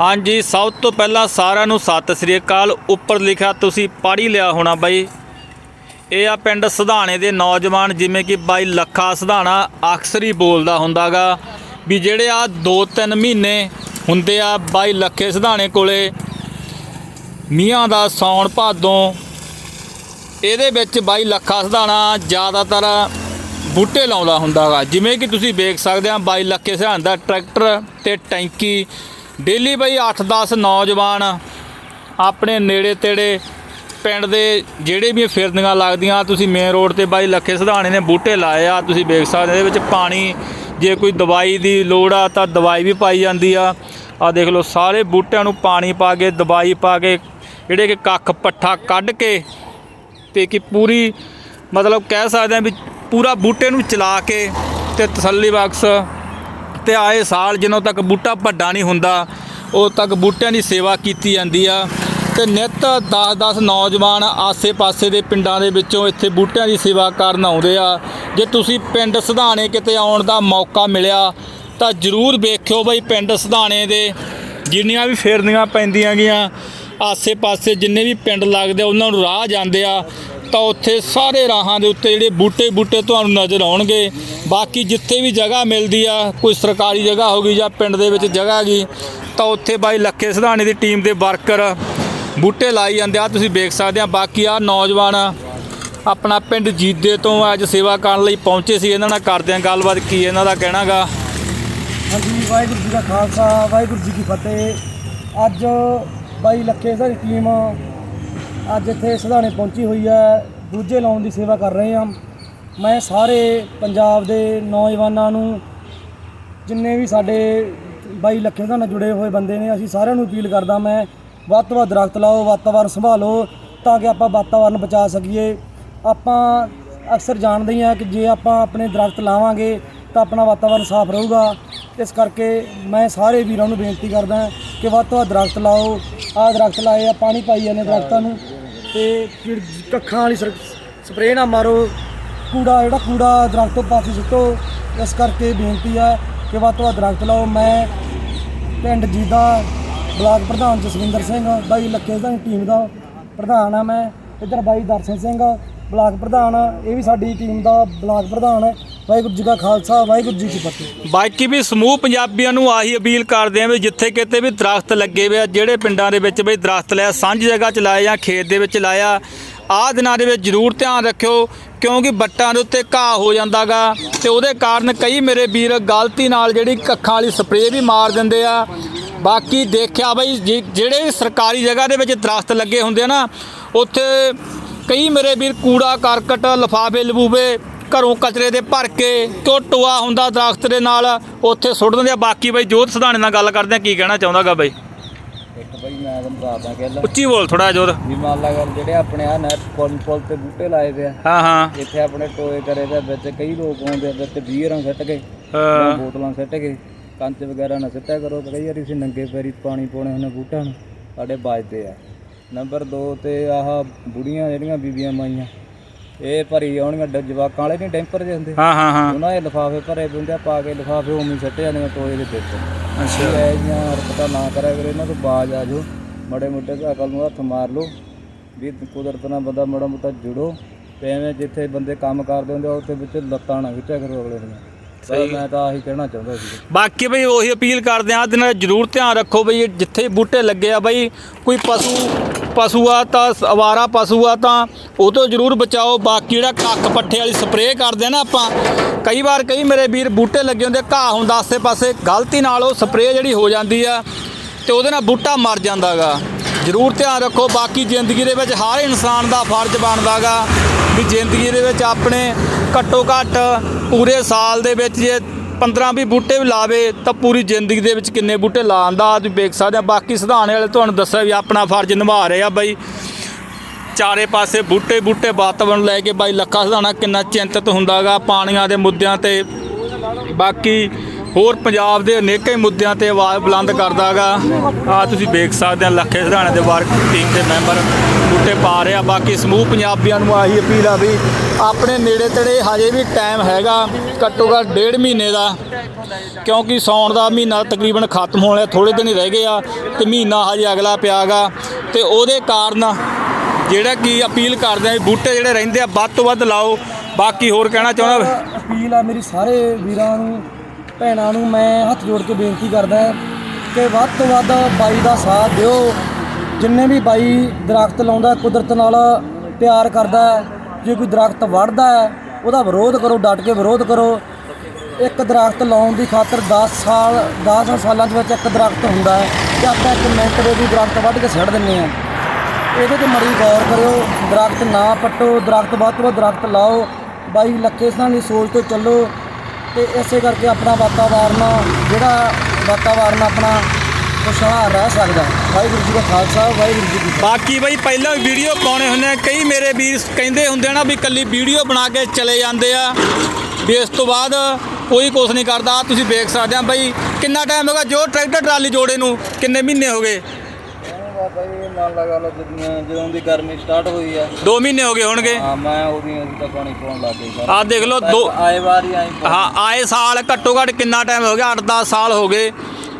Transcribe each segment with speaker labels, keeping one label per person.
Speaker 1: ਹਾਂਜੀ, ਸਭ ਤੋਂ ਪਹਿਲਾਂ ਸਾਰਿਆਂ ਨੂੰ ਸਤਿ ਸ੍ਰੀ ਅਕਾਲ। ਉੱਪਰ ਲਿਖਿਆ ਤੁਸੀਂ ਪੜ੍ਹ ਹੀ ਲਿਆ ਹੋਣਾ ਬਾਈ। ਇਹ ਆ ਪਿੰਡ ਸਧਾਣੇ ਦੇ ਨੌਜਵਾਨ, ਜਿਵੇਂ ਕਿ ਬਾਈ ਲੱਖਾ ਸਧਾਣਾ ਅਕਸਰ ਹੀ ਬੋਲਦਾ ਹੁੰਦਾਗਾ ਵੀ ਜਿਹੜੇ ਆ 2-3 ਮਹੀਨੇ ਹੁੰਦੇ ਆ ਬਾਈ ਲੱਖੇ ਸਧਾਣੇ ਕੋਲੇ ਮੀਆਂ ਦਾ ਸੌਣ ਭਾਦੋਂ, ਇਹਦੇ ਵਿੱਚ ਬਾਈ ਲੱਖਾ ਸਧਾਣਾ ਜ਼ਿਆਦਾਤਰ ਬੂਟੇ ਲਾਉਂਦਾ ਹੁੰਦਾਗਾ। ਜਿਵੇਂ ਕਿ ਤੁਸੀਂ ਵੇਖ ਸਕਦੇ ਆ, ਬਾਈ ਲੱਖੇ ਸਧਾਣ ਦਾ ਟਰੈਕਟਰ ਤੇ ਟੈਂਕੀ ਡੇਲੀ ਬਾਈ 8-10 ਨੌਜਵਾਨ ਆਪਣੇ ਨੇੜੇ ਤੇੜੇ ਪਿੰਡ ਦੇ ਜਿਹੜੇ ਵੀ ਫਿਰਦੀਆਂ ਲੱਗਦੀਆਂ, ਤੁਸੀਂ ਮੇਨ ਰੋਡ ਤੇ ਬਾਈ ਲੱਖੇ ਸਧਾਣੇ ਨੇ ਬੂਟੇ ਲਾਏ ਆ, ਤੁਸੀਂ ਵੇਖ ਸਕਦੇ ਇਹਦੇ ਵਿੱਚ ਪਾਣੀ, ਜੇ ਕੋਈ ਦਵਾਈ ਦੀ ਲੋੜ ਆ ਤਾਂ ਦਵਾਈ ਵੀ ਪਾਈ ਜਾਂਦੀ ਆ। ਆ ਦੇਖ ਲਓ ਸਾਰੇ ਬੂਟਿਆਂ ਨੂੰ ਪਾਣੀ ਪਾ ਕੇ, ਦਵਾਈ ਪਾ ਕੇ, ਜਿਹੜੇ ਕਿ ਕੱਖ ਪੱਠਾ ਕੱਢ ਕੇ ਤੇ ਕਿ ਪੂਰੀ ਮਤਲਬ ਕਹਿ ਸਕਦੇ ਆ ਵੀ ਪੂਰਾ ਬੂਟੇ ਨੂੰ ਚਲਾ ਕੇ ਤੇ ਤਸੱਲੀ ਬਖਸ਼ ਤੇ ਆਏ ਸਾਲ ਜਿਨੋਂ ਤੱਕ ਬੂਟਾ ਵੱਡਾ ਨਹੀਂ ਹੁੰਦਾ ਉਦੋਂ ਤੱਕ ਬੂਟਿਆਂ ਦੀ ਸੇਵਾ ਕੀਤੀ ਜਾਂਦੀ ਆ। ਤੇ ਨਿਤ 10-10 ਨੌਜਵਾਨ ਆਸੇ-ਪਾਸੇ ਦੇ ਪਿੰਡਾਂ ਦੇ ਵਿੱਚੋਂ ਇੱਥੇ ਬੂਟਿਆਂ ਦੀ ਸੇਵਾ ਕਰਨ ਆਉਂਦੇ ਆ। ਜੇ ਤੁਸੀਂ ਪਿੰਡ ਸਧਾਣੇ ਕਿਤੇ ਆਉਣ ਦਾ ਮੌਕਾ ਮਿਲਿਆ ਤਾਂ ਜਰੂਰ ਵੇਖਿਓ ਬਈ ਪਿੰਡ ਸਧਾਣੇ ਦੇ ਜਿੰਨੀਆਂ ਵੀ ਫੇਰਨੀਆਂ ਪੈਂਦੀਆਂ ਗੀਆਂ ਆਸੇ-ਪਾਸੇ ਜਿੰਨੇ ਵੀ ਪਿੰਡ ਲੱਗਦੇ ਆ, ਉਹਨਾਂ ਨੂੰ ਰਾਹ ਜਾਂਦੇ ਆ। ਤਾਂ ਉੱਥੇ ਸਾਰੇ ਰਾਹਾਂ ਦੇ ਉੱਤੇ ਜਿਹੜੇ ਬੂਟੇ ਬੂਟੇ ਤੁਹਾਨੂੰ ਨਜ਼ਰ ਆਉਣਗੇ। ਬਾਕੀ ਜਿੱਥੇ ਵੀ ਜਗ੍ਹਾ ਮਿਲਦੀ ਆ, ਕੋਈ ਸਰਕਾਰੀ ਜਗ੍ਹਾ ਹੋ ਗਈ ਜਾਂ ਪਿੰਡ ਦੇ ਵਿੱਚ ਜਗ੍ਹਾ ਗਈ ਤਾਂ ਉੱਥੇ ਬਾਈ ਲੱਖੇ ਸਿਧਾਣੇ ਦੀ ਟੀਮ ਦੇ ਵਰਕਰ ਬੂਟੇ ਲਾਈ ਜਾਂਦੇ ਆ। ਤੁਸੀਂ ਵੇਖ ਸਕਦੇ ਆ, ਬਾਕੀ ਆ ਨੌਜਵਾਨ ਆਪਣਾ ਪਿੰਡ ਜੀਦੇ ਤੋਂ ਅੱਜ ਸੇਵਾ ਕਰਨ ਲਈ ਪਹੁੰਚੇ ਸੀ। ਇਹਨਾਂ ਨਾਲ ਕਰਦੇ ਆ ਗੱਲਬਾਤ, ਕੀ ਇਹਨਾਂ ਦਾ ਕਹਿਣਾਗਾ
Speaker 2: ਹਾਂਜੀ, ਵਾਹਿਗੁਰੂ ਜੀ ਦਾ ਖਾਲਸਾ, ਵਾਹਿਗੁਰੂ ਜੀ ਕੀ ਫਤਿਹ। ਅੱਜ ਬਾਈ ਲੱਖੇ ਸਾਡੀ ਟੀਮ ਅੱਜ ਇੱਥੇ ਸਧਾਣੇ ਪਹੁੰਚੀ ਹੋਈ ਹੈ, ਦੂਜੇ ਲਾਉਣ ਦੀ ਸੇਵਾ ਕਰ ਰਹੇ ਹਾਂ ਮੈਂ ਸਾਰੇ ਪੰਜਾਬ ਦੇ ਨੌਜਵਾਨਾਂ ਨੂੰ, ਜਿੰਨੇ ਵੀ ਸਾਡੇ ਬਾਈ ਲੱਖੇ ਨਾਲ ਜੁੜੇ ਹੋਏ ਬੰਦੇ ਨੇ, ਅਸੀਂ ਸਾਰਿਆਂ ਨੂੰ ਅਪੀਲ ਕਰਦਾ ਮੈਂ, ਵੱਧ ਤੋਂ ਵੱਧ ਦਰਖਤ ਲਾਓ, ਵਾਤਾਵਰਨ ਸੰਭਾਲੋ, ਤਾਂ ਕਿ ਆਪਾਂ ਵਾਤਾਵਰਨ ਬਚਾ ਸਕੀਏ। ਆਪਾਂ ਅਕਸਰ ਜਾਣਦੇ ਹੀ ਹਾਂ ਕਿ ਜੇ ਆਪਾਂ ਆਪਣੇ ਦਰਖਤ ਲਾਵਾਂਗੇ, ਤਾਂ ਆਪਣਾ ਵਾਤਾਵਰਨ ਸਾਫ਼ ਰਹੂਗਾ। ਇਸ ਕਰਕੇ ਮੈਂ ਸਾਰੇ ਵੀਰਾਂ ਨੂੰ ਬੇਨਤੀ ਕਰਦਾ ਕਿ ਵੱਧ ਤੋਂ ਵੱਧ ਦਰਖਤ ਲਾਓ। ਆਹ ਦਰਖਤ ਲਾਏ ਆ, ਪਾਣੀ ਪਾਈ ਜਾਂਦੇ ਦਰਖਤਾਂ ਨੂੰ ਤੇ ਫਿਰ ਕੱਖਾਂ ਵਾਲੀ ਸਪਰੇਅ ਨਾ ਮਾਰੋ। ਕੂੜਾ, ਜਿਹੜਾ ਕੂੜਾ ਦਰਖਤ ਤੋਂ ਪਾਸੇ ਸੁੱਟੋ, ਇਸ ਕਰਕੇ ਬੇਨਤੀ ਹੈ ਕਿ ਵੱਧ ਤੋਂ ਵੱਧ ਦਰਖਤ ਲਾਓ। ਮੈਂ ਪਿੰਡ ਜੀਦਾ, ਬਲਾਕ ਪ੍ਰਧਾਨ ਜਸਵਿੰਦਰ ਸਿੰਘ, ਬਾਈ ਲੱਖੇ ਦੀ ਟੀਮ ਦਾ ਪ੍ਰਧਾਨ ਆ ਮੈਂ। ਇੱਧਰ ਬਾਈ ਦਰਸ਼ਨ ਸਿੰਘ, ਬਲਾਕ ਪ੍ਰਧਾਨ ਇਹ ਵੀ ਸਾਡੀ ਟੀਮ ਦਾ ਬਲਾਕ ਪ੍ਰਧਾਨ ਹੈ ਵਾਹਿਗੁਰੂ ਜੀ ਕਾ ਖਾਲਸਾ, ਵਾਹਿਗੁਰੂ ਜੀ ਕੀ ਫਤਿਹ।
Speaker 1: ਬਾਕੀ ਵੀ ਸਮੂਹ ਪੰਜਾਬੀਆਂ ਨੂੰ ਆਹੀ ਅਪੀਲ ਕਰਦੇ ਆ ਵੀ ਜਿੱਥੇ ਕਿਤੇ ਵੀ ਦਰਖਤ ਲੱਗੇ ਹੋਏ ਆ, ਜਿਹੜੇ ਪਿੰਡਾਂ ਦੇ ਵਿੱਚ ਵੀ ਦਰਖਤ ਲਾਇਆ ਸਾਂਝੀ ਜਗ੍ਹਾ 'ਚ ਲਾਇਆ ਜਾਂ ਖੇਤ ਦੇ ਵਿੱਚ ਲਾਇਆ ਆਹ ਦਿਨਾਂ ਦੇ ਵਿੱਚ ਜ਼ਰੂਰ ਧਿਆਨ ਰੱਖਿਓ, ਕਿਉਂਕਿ ਬੱਟਾਂ ਦੇ ਉੱਤੇ ਘਾਹ ਹੋ ਜਾਂਦਾਗਾ ਤੇ ਉਹਦੇ ਕਾਰਨ ਕਈ ਮੇਰੇ ਵੀਰ ਗਲਤੀ ਨਾਲ ਜਿਹੜੀ ਕੱਖਾਂ ਵਾਲੀ ਸਪਰੇਅ ਵੀ ਮਾਰ ਦਿੰਦੇ ਆ। ਬਾਕੀ ਦੇਖਿਆ ਬਈ ਜੇ- ਜਿਹੜੇ ਸਰਕਾਰੀ ਜਗ੍ਹਾ ਦੇ ਵਿੱਚ ਦਰਖਤ ਲੱਗੇ ਹੁੰਦੇ ਆ ਨਾ, ਉੱਥੇ ਕਈ ਮੇਰੇ ਵੀਰ ਕੂੜਾ, ਕਰਕਟ, ਲਫਾਫੇ, ਲਬੂਬੇ ਘਰੋਂ ਕਚਰੇ ਦੇ ਭਰ ਕੇ ਕਿਉਂ ਟੋਆ ਹੁੰਦਾ ਦਰਖਤ ਦੇ ਨਾਲ, ਉੱਥੇ ਸੁੱਟ ਦਿੰਦੇ ਆ। ਬਾਕੀ ਬਈ ਜੋਤ ਸਧਾਣੇ ਨਾਲ ਗੱਲ ਕਰਦੇ ਆ, ਕੀ ਕਹਿਣਾ ਚਾਹੁੰਦਾਗਾ ਬਈ?
Speaker 3: ਇੱਕ ਬਈ ਮੈਂ ਤੁਹਾਨੂੰ ਦੱਸਦਾ ਗੱਲ
Speaker 1: ਉੱਚੀ ਬੋਲ ਥੋੜਾ ਜੋਤ
Speaker 3: ਵੀ ਮੰਨ ਲਾ ਗੱਲ ਜਿਹੜੇ ਆਪਣੇ ਆ ਨੈਟ ਪੁੱਲ ਪੁੱਲ ਤੇ ਬੂਟੇ ਲਾਏ ਆ।
Speaker 1: ਹਾਂ ਹਾਂ।
Speaker 3: ਇੱਥੇ ਆਪਣੇ ਟੋਏ ਕਰੇ ਦੇ ਵਿੱਚ ਕਈ ਲੋਕ ਆਉਂਦੇ ਵਿੱਚ ਬੀਅਰਾਂ ਸਿੱਟ ਕੇ
Speaker 1: ਹਾਂ।
Speaker 3: ਬੋਤਲਾਂ ਸਿੱਟ ਕੇ ਕੰਚ ਵਗੈਰਾ ਨਾ ਸਿੱਟਿਆ ਕਰੋ ਤੇ ਕਈ ਵਾਰੀ ਅਸੀਂ ਨੰਗੇ ਪੈਰੀ ਪਾਣੀ ਪਾਉਣੇ ਹੁੰਦੇ ਬੂਟਿਆਂ ਨੂੰ ਸਾਡੇ ਵੱਜਦੇ ਆ। ਨੰਬਰ 2 ਤੇ ਆਹ ਬੁੜੀਆਂ ਜਿਹੜੀਆਂ ਬੀਬੀਆਂ ਮਾਈਆਂ ਇਹ ਭਰੀ ਆਉਣੀਆਂ ਡ- ਜਵਾਕਾਂ ਵਾਲੇ ਨਹੀਂ ਡੈਂਪਰ ਦੇ ਹੁੰਦੇ।
Speaker 1: ਹਾਂ ਹਾਂ ਹਾਂ।
Speaker 3: ਉਹਨਾਂ ਦੇ ਲਿਫਾਫੇ ਭਰੇ ਹੁੰਦੇ ਆ ਪਾ ਕੇ ਲਿਫਾਫੇ ਹੀ ਸਿੱਟ ਜਾਂਦੇ ਆ ਟੋਏ ਦੇ ਵਿੱਚ।
Speaker 1: ਅੱਛਾ।
Speaker 3: ਐ ਜੀਆਂ ਹਰਕਤਾਂ ਨਾ ਕਰਿਆ ਕਰੋ ਇਹਨਾਂ ਤੋਂ ਬਾਜ ਆ ਜਾਓ। ਮੜੇ ਮੋਟੇ ਅਕਲ ਨੂੰ ਹੱਥ ਮਾਰ ਲਓ। ਵੀ ਕੁਦਰਤ ਨਾਲ ਬੰਦਾ ਮੜਾ ਮੋਟਾ ਜੁੜੋ। ਤੇ ਐਵੇਂ ਜਿੱਥੇ ਬੰਦੇ ਕੰਮ ਕਰਦੇ ਹੁੰਦੇ ਆ ਉੱਥੇ ਵਿੱਚ ਲੱਤਾਂ ਨਾ ਖਿੱਚਿਆ ਕਰੋ ਅਗਲੇ ਦੀਆਂ ਸਹੀ। ਮੈਂ ਤਾਂ ਆਹੀ ਕਹਿਣਾ ਚਾਹੁੰਦਾ ਸੀ।
Speaker 1: ਬਾਕੀ ਬਈ ਉਹੀ ਅਪੀਲ ਕਰਦੇ ਆ ਦਿਨਾਂ ਜ਼ਰੂਰ ਧਿਆਨ ਰੱਖੋ ਬਈ ਇਹ ਜਿੱਥੇ ਬੂਟੇ ਲੱਗੇ ਆ ਬਈ ਕੋਈ ਪਸ਼ੂ ਪਸ਼ੂ ਆ ਤਾਂ ਅਵਾਰਾ ਪਸ਼ੂ ਆ ਤਾਂ ਉਹ ਤੋਂ ਜ਼ਰੂਰ ਬਚਾਓ। ਬਾਕੀ ਜਿਹੜਾ ਕੱਖ ਪੱਠੇ ਵਾਲੀ ਸਪਰੇਅ ਕਰਦੇ ਆ ਨਾ ਆਪਾਂ, ਕਈ ਵਾਰ ਕਈ ਮੇਰੇ ਵੀਰ ਬੂਟੇ ਲੱਗੇ ਹੁੰਦੇ ਘਾਹ ਹੁੰਦਾ ਆਸੇ ਪਾਸੇ ਗਲਤੀ ਨਾਲ ਉਹ ਸਪਰੇਅ ਜਿਹੜੀ ਹੋ ਜਾਂਦੀ ਆ ਤੇ ਉਹਦੇ ਨਾਲ ਬੂਟਾ ਮਰ ਜਾਂਦਾਗਾ। ਜ਼ਰੂਰ ਧਿਆਨ ਰੱਖੋ, ਬਾਕੀ ਜ਼ਿੰਦਗੀ ਦੇ ਵਿੱਚ ਹਰ ਇਨਸਾਨ ਦਾ ਫਰਜ਼ ਬਣਦਾਗਾ ਵੀ ਜ਼ਿੰਦਗੀ ਦੇ ਵਿੱਚ ਆਪਣੇ ਘੱਟੋ ਘੱਟ ਪੂਰੇ ਸਾਲ ਦੇ ਵਿੱਚ ਜੇ 15 20 ਬੂਟੇ ਵੀ ਲਾਵੇ ਤਾਂ ਪੂਰੀ ਜ਼ਿੰਦਗੀ ਦੇ ਵਿੱਚ ਕਿੰਨੇ ਬੂਟੇ ਲਾਉਂਦਾ ਤੁਸੀਂ ਵੇਖ ਸਕਦੇ। ਆ ਬਾਕੀ ਸਿਧਾਣੇ ਵਾਲੇ ਤੁਹਾਨੂੰ ਦੱਸਿਆ ਵੀ ਆਪਣਾ ਫਰਜ਼ ਨਿਭਾ ਰਹੇ ਆ ਬਾਈ। ਚਾਰੇ ਪਾਸੇ ਬੂਟੇ ਬੂਟੇ ਵਾਤਾਵਰਣ ਲੈ ਕੇ ਬਾਈ ਲੱਖਾ ਸਿਧਾਣਾ ਕਿੰਨਾ ਚਿੰਤਤ ਹੁੰਦਾਗਾ ਪਾਣੀਆਂ ਦੇ ਮੁੱਦਿਆਂ ਤੇ। ਬਾਕੀ ਹੋਰ ਪੰਜਾਬ ਦੇ ਅਨੇਕਾਂ ਹੀ ਮੁੱਦਿਆਂ ਤੇ ਆਵਾਜ਼ ਬੁਲੰਦ ਕਰਦਾਗਾ। ਆ ਤੁਸੀਂ ਵੇਖ ਸਕਦੇ ਆ, ਲੱਖੇ ਸਧਾਣੇ ਦੇ ਵਰਕ ਟੀਮ ਦੇ ਮੈਂਬਰ ਬੂਟੇ ਪਾ ਰਹੇ ਆ। ਬਾਕੀ ਸਮੂਹ ਪੰਜਾਬੀਆਂ ਨੂੰ ਆਹੀ ਅਪੀਲ ਆ ਵੀ ਆਪਣੇ ਨੇੜੇ ਤੇੜੇ ਹਜੇ ਵੀ ਟਾਈਮ ਹੈਗਾ, ਘੱਟੋ ਘੱਟ ਡੇਢ ਮਹੀਨੇ ਦਾ। ਕਿਉਂਕਿ ਸੌਣ ਦਾ ਮਹੀਨਾ ਤਕਰੀਬਨ ਖਤਮ ਹੋਣ ਵਾਲਾ ਥੋੜੇ ਦਿਨ ਹੀ ਰਹਿ ਗਏ ਆ ਤੇ ਮਹੀਨਾ ਹਜੇ ਅਗਲਾ ਪਿਆਗਾ। ਤੇ ਉਹਦੇ ਕਾਰਨ ਜਿਹੜਾ ਕਿ ਅਪੀਲ ਕਰਦੇ ਆ ਵੀ ਬੂਟੇ ਜਿਹੜੇ ਰਹਿੰਦੇ ਆ, ਵੱਧ ਤੋਂ ਵੱਧ ਲਾਓ। ਬਾਕੀ ਹੋਰ ਕਹਿਣਾ ਚਾਹੁੰਦਾ?
Speaker 2: ਅਪੀਲ ਆ ਮੇਰੀ ਸਾਰੇ ਵੀਰਾਂ ਨੂੰ ਭੈਣਾਂ ਨੂੰ ਮੈਂ ਹੱਥ ਜੋੜ ਕੇ ਬੇਨਤੀ ਕਰਦਾ ਕਿ ਵੱਧ ਤੋਂ ਵੱਧ ਬਾਈ ਦਾ ਸਾਥ ਦਿਓ। ਜਿੰਨੇ ਵੀ ਬਾਈ ਦਰਖਤ ਲਾਉਂਦਾ ਕੁਦਰਤ ਨਾਲ ਪਿਆਰ ਕਰਦਾ ਹੈ, ਜੇ ਕੋਈ ਦਰਖਤ ਵੱਢਦਾ ਹੈ ਉਹਦਾ ਵਿਰੋਧ ਕਰੋ ਡਟ ਕੇ ਵਿਰੋਧ ਕਰੋ। ਇੱਕ ਦਰਖਤ ਲਾਉਣ ਦੀ ਖਾਤਰ 10 ਸਾਲ 10 ਸਾਲਾਂ ਦੇ ਵਿੱਚ ਇੱਕ ਦਰਖਤ ਹੁੰਦਾ ਹੈ ਤੇ ਆਪਾਂ ਇੱਕ ਮਿੰਟ ਦੇ ਵੀ ਦਰਖਤ ਵੱਢ ਕੇ ਛੱਡ ਦਿੰਦੇ ਆ ਇਹਦੇ ਤੇ ਮੜੀ ਗੌਰ ਕਰਿਓ ਦਰਖਤ ਨਾ ਪੱਟੋ ਦਰਖਤ ਵੱਧ ਤੋਂ ਵੱਧ ਦਰਖਤ ਲਾਓ। ਬਾਈ ਲੱਖੇ ਸਾਂ ਦੀ ਸੋਚ ਤੋਂ ਚੱਲੋ। ਤੇ ਇਸੇ ਕਰਕੇ ਆਪਣਾ ਵਾਤਾਵਰਨ, ਜਿਹੜਾ ਵਾਤਾਵਰਨ ਆਪਣਾ ਖੁਸ਼ਹਾਲ ਰਹਿ ਸਕਦਾ ਵਾਹਿਗੁਰੂ ਜੀ ਦਾ ਖਾਲਸਾ, ਵਾਹਿਗੁਰੂ ਜੀ ਕੀ
Speaker 1: ਬਾਕੀ ਬਈ ਪਹਿਲਾਂ ਵੀ ਵੀਡੀਓ ਪਾਉਣੇ ਹੁੰਦੇ ਆ। ਕਈ ਮੇਰੇ ਵੀਰ ਕਹਿੰਦੇ ਹੁੰਦੇ ਆ ਨਾ ਵੀ ਕੱਲੀ ਵੀਡੀਓ ਬਣਾ ਕੇ ਚਲੇ ਜਾਂਦੇ ਆ। ਵੀ ਇਸ ਤੋਂ ਬਾਅਦ ਕੋਈ ਕੁਛ ਨਹੀਂ ਕਰਦਾ। ਤੁਸੀਂ ਵੇਖ ਸਕਦੇ ਆ ਬਈ ਕਿੰਨਾ ਟਾਈਮ ਹੋ ਗਿਆ। ਜੋ ਟਰੈਕਟਰ ਟਰਾਲੀ ਜੋੜੇ ਨੂੰ, ਕਿੰਨੇ ਮਹੀਨੇ ਹੋ ਗਏ।
Speaker 3: ਮੰਨ ਲਗਾ ਜਦੋਂ ਦੀ ਗਰਮੀ ਸਟਾਰਟ ਹੋਈ ਆ।
Speaker 1: 2 ਮਹੀਨੇ ਹੋ ਗਏ ਹੋਣਗੇ।
Speaker 3: ਹਾਂ ਮੈਂ ਉਹਦੀ ਅਸੀਂ ਤਾਂ ਪਾਣੀ ਪਾਉਣ ਲੱਗ ਗਏ ਸਰ।
Speaker 1: ਆਹ ਦੇਖ ਲਓ ਦੋ
Speaker 3: ਆਏ ਵਾਰ ਹੀ ਆਏ
Speaker 1: ਹਾਂ ਆਏ ਸਾਲ ਘੱਟੋ ਘੱਟ ਕਿੰਨਾ ਟਾਈਮ ਹੋ ਗਿਆ? 8-10 ਸਾਲ ਹੋ ਗਏ।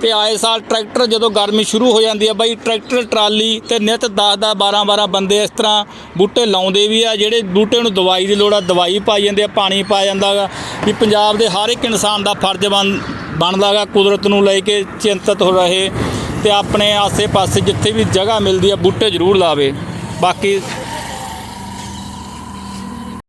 Speaker 1: ਤੇ ਆਏ ਸਾਲ ਟਰੈਕਟਰ ਜਦੋਂ ਗਰਮੀ ਸ਼ੁਰੂ ਹੋ ਜਾਂਦੀ ਹੈ ਬਾਈ ਟਰੈਕਟਰ ਟਰਾਲੀ ਤੇ ਨਿਤ 10-10 12-12 ਬੰਦੇ ਇਸ ਤਰ੍ਹਾਂ ਬੂਟੇ ਲਾਉਂਦੇ ਵੀ ਆ ਜਿਹੜੇ ਬੂਟੇ ਨੂੰ ਦਵਾਈ ਦੀ ਲੋੜ ਆ ਦਵਾਈ ਪਾਈ ਜਾਂਦੇ ਆ ਪਾਣੀ ਪਾਇਆ ਜਾਂਦਾ ਗਾ। ਵੀ ਪੰਜਾਬ ਦੇ ਹਰ ਇੱਕ ਇਨਸਾਨ ਦਾ ਫਰਜ਼ ਬਣ ਬਣਦਾ ਗਾ ਕੁਦਰਤ ਨੂੰ ਲੈ ਕੇ ਚਿੰਤਤ ਹੋ ਰਹੇ। ਤੇ ਆਪਣੇ ਆਸੇ-ਪਾਸੇ ਜਿੱਥੇ ਵੀ ਜਗ੍ਹਾ ਮਿਲਦੀ ਆ ਬੂਟੇ ਜ਼ਰੂਰ ਲਾਵੇ। ਬਾਕੀ